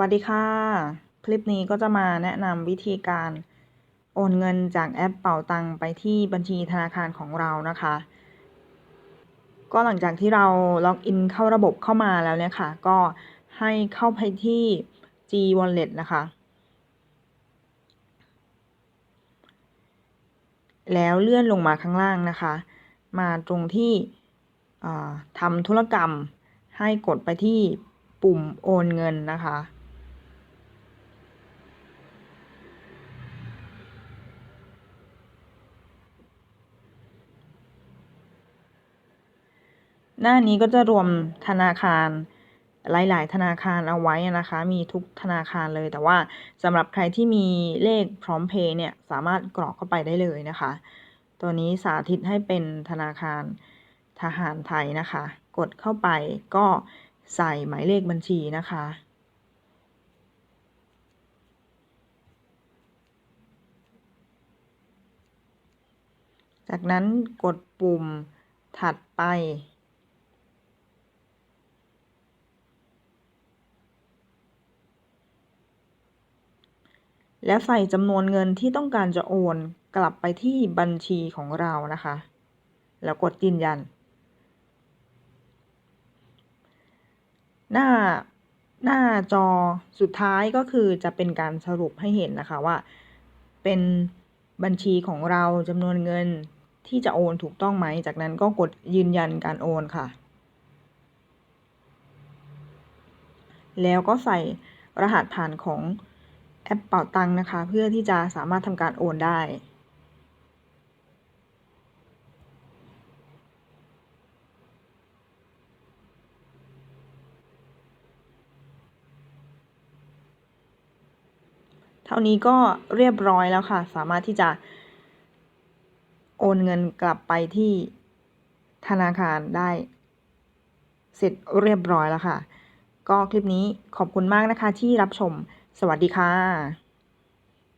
วัสดีค่ะ คลิปนี้ก็จะมาแนะนำวิธีการโอนเงินจากแอปเป่าตังไปที่บัญชีธนาคารของเรานะคะ ก็หลังจากที่เราล็อกอินเข้าระบบเข้ามาแล้วเนี่ยค่ะ ก็ให้เข้าไปที่ G Wallet นะคะ แล้วเลื่อนลงมาข้างล่างนะคะ มาตรงที่ทำธุรกรรมให้กดไปที่ปุ่มโอนเงินนะคะ หน้านี้ก็จะรวมธนาคารหลาย ๆ ธนาคารเอาไว้นะคะ มีทุกธนาคารเลย แต่ว่าสำหรับใครที่มีเลขพร้อมเพย์เนี่ยสามารถกรอกเข้าไปได้เลยนะคะ ตัวนี้สาธิตให้เป็นธนาคารทหารไทยนะคะ กดเข้าไปก็ใส่หมายเลขบัญชีนะคะ จากนั้นกดปุ่มถัดไป แล้วใส่จำนวนเงินที่ต้องการจะโอนกลับไปที่บัญชีของเรานะคะ แล้วกดยืนยัน หน้าหน้าจอสุดท้ายก็คือจะเป็นการสรุปให้เห็นนะคะว่า เป็นบัญชีของเราจำนวนเงินที่จะโอนถูกต้องไหม จากนั้นก็กดยืนยันการโอนค่ะ แล้วก็ใส่รหัสผ่านของ แอปเป่าตังนะคะ เพื่อที่จะสามารถทำการโอนได้เท่านี้ก็เรียบร้อยแล้วค่ะ สามารถที่จะโอนเงินกลับไปที่ธนาคารได้ เสร็จเรียบร้อยแล้วค่ะ ก็คลิปนี้ขอบคุณมากนะคะที่รับชม สวัสดีค่ะ